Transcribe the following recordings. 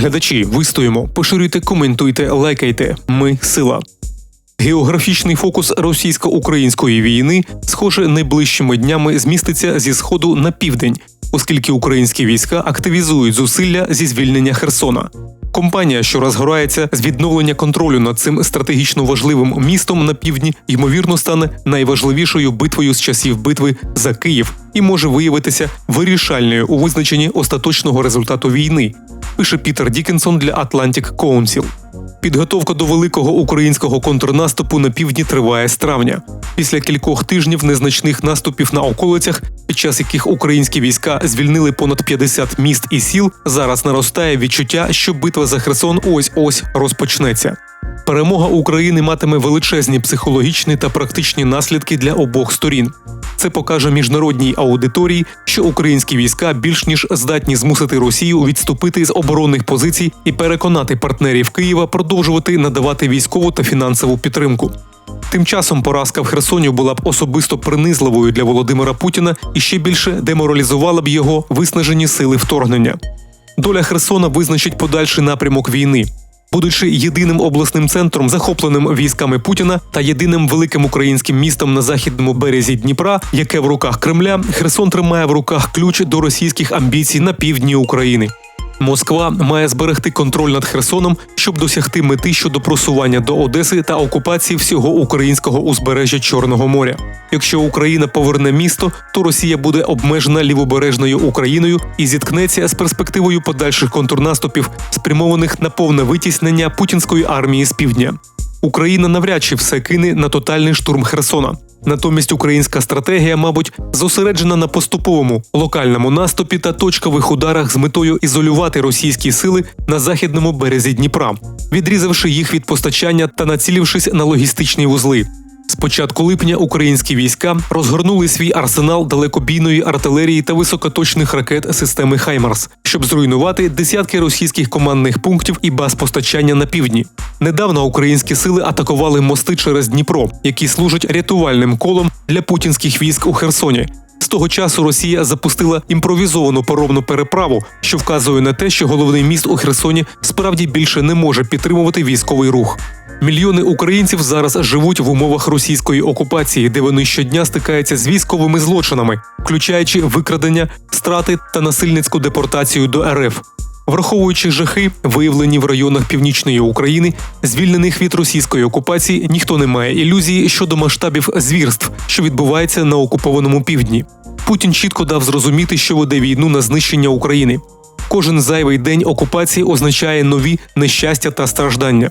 Глядачі, вистоїмо, поширюйте, коментуйте, лайкайте. Ми сила. Географічний фокус російсько-української війни, схоже, найближчими днями зміститься зі сходу на південь, оскільки українські війська активізують зусилля зі звільнення Херсона. Компанія, що розгорається з відновлення контролю над цим стратегічно важливим містом на півдні, ймовірно, стане найважливішою битвою з часів битви за Київ і може виявитися вирішальною у визначенні остаточного результату війни. Пише Пітер Дікенсон для Atlantic Council. Підготовка до великого українського контрнаступу на півдні триває з травня. Після кількох тижнів незначних наступів на околицях, під час яких українські війська звільнили понад 50 міст і сіл, зараз наростає відчуття, що битва за Херсон ось ось розпочнеться. Перемога України матиме величезні психологічні та практичні наслідки для обох сторін. Це покаже міжнародній аудиторії, що українські війська більш ніж здатні змусити Росію відступити з оборонних позицій і переконати партнерів Києва продовжувати надавати військову та фінансову підтримку. Тим часом поразка в Херсоні була б особисто принизливою для Володимира Путіна і ще більше деморалізувала б його виснажені сили вторгнення. Доля Херсона визначить подальший напрямок війни. Будучи єдиним обласним центром, захопленим військами Путіна та єдиним великим українським містом на західному березі Дніпра, яке в руках Кремля, Херсон тримає в руках ключ до російських амбіцій на півдні України. Москва має зберегти контроль над Херсоном, щоб досягти мети щодо просування до Одеси та окупації всього українського узбережжя Чорного моря. Якщо Україна поверне місто, то Росія буде обмежена лівобережною Україною і зіткнеться з перспективою подальших контрнаступів, спрямованих на повне витіснення путінської армії з півдня. Україна навряд чи все кине на тотальний штурм Херсона. Натомість українська стратегія, мабуть, зосереджена на поступовому локальному наступі та точкових ударах з метою ізолювати російські сили на західному березі Дніпра, відрізавши їх від постачання та націлившись на логістичні вузли. З початку липня українські війська розгорнули свій арсенал далекобійної артилерії та високоточних ракет системи Хаймарс, щоб зруйнувати десятки російських командних пунктів і баз постачання на півдні. Недавно українські сили атакували мости через Дніпро, які служать рятувальним колом для путінських військ у Херсоні. З того часу Росія запустила імпровізовану паромну переправу, що вказує на те, що головний міст у Херсоні справді більше не може підтримувати військовий рух. Мільйони українців зараз живуть в умовах російської окупації, де вони щодня стикаються з військовими злочинами, включаючи викрадення, страти та насильницьку депортацію до РФ. Враховуючи жахи, виявлені в районах північної України, звільнених від російської окупації, ніхто не має ілюзії щодо масштабів звірств, що відбувається на окупованому півдні. Путін чітко дав зрозуміти, що веде війну на знищення України. Кожен зайвий день окупації означає нові нещастя та страждання.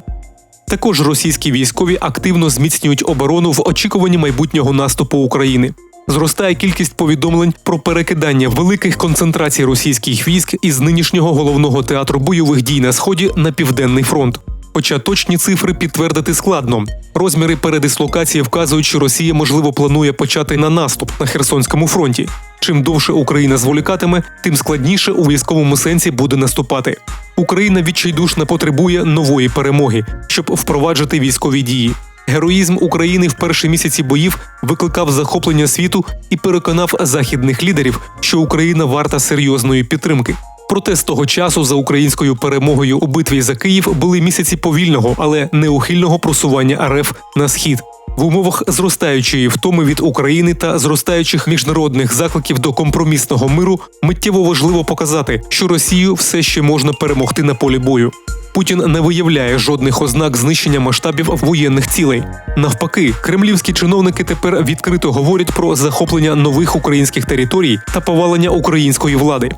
Також російські військові активно зміцнюють оборону в очікуванні майбутнього наступу України. Зростає кількість повідомлень про перекидання великих концентрацій російських військ із нинішнього головного театру бойових дій на сході на південний фронт. Хоча точні цифри підтвердити складно. Розміри передислокації вказують, що Росія можливо планує почати на наступ на Херсонському фронті. Чим довше Україна зволікатиме, тим складніше у військовому сенсі буде наступати. Україна відчайдушно потребує нової перемоги, щоб впроваджити військові дії. Героїзм України в перші місяці боїв викликав захоплення світу і переконав західних лідерів, що Україна варта серйозної підтримки. Проте з того часу за українською перемогою у битві за Київ були місяці повільного, але неухильного просування РФ на схід. В умовах зростаючої втоми від України та зростаючих міжнародних закликів до компромісного миру миттєво важливо показати, що Росію все ще можна перемогти на полі бою. Путін не виявляє жодних ознак знищення масштабів воєнних цілей. Навпаки, кремлівські чиновники тепер відкрито говорять про захоплення нових українських територій та повалення української влади.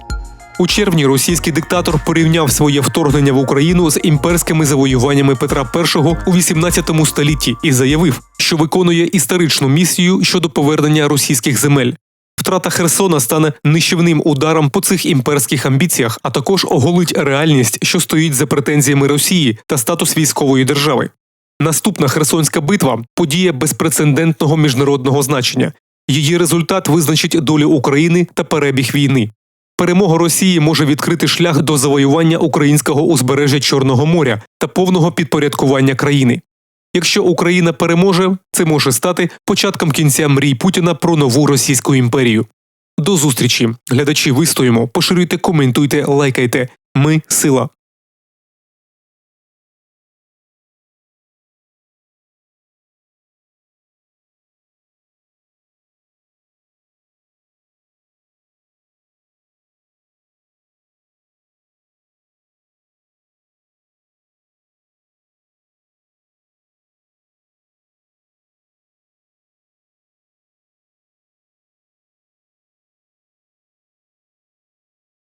У червні російський диктатор порівняв своє вторгнення в Україну з імперськими завоюваннями Петра І у 18 столітті і заявив, що виконує історичну місію щодо повернення російських земель. Втрата Херсона стане нищівним ударом по цих імперських амбіціях, а також оголить реальність, що стоїть за претензіями Росії та статус військової держави. Наступна Херсонська битва подія безпрецедентного міжнародного значення. Її результат визначить долю України та перебіг війни. Перемога Росії може відкрити шлях до завоювання українського узбережжя Чорного моря та повного підпорядкування країни. Якщо Україна переможе, це може стати початком кінця мрій Путіна про нову російську імперію. До зустрічі, глядачі, вистоїмо, поширюйте, коментуйте, лайкайте. Ми сила.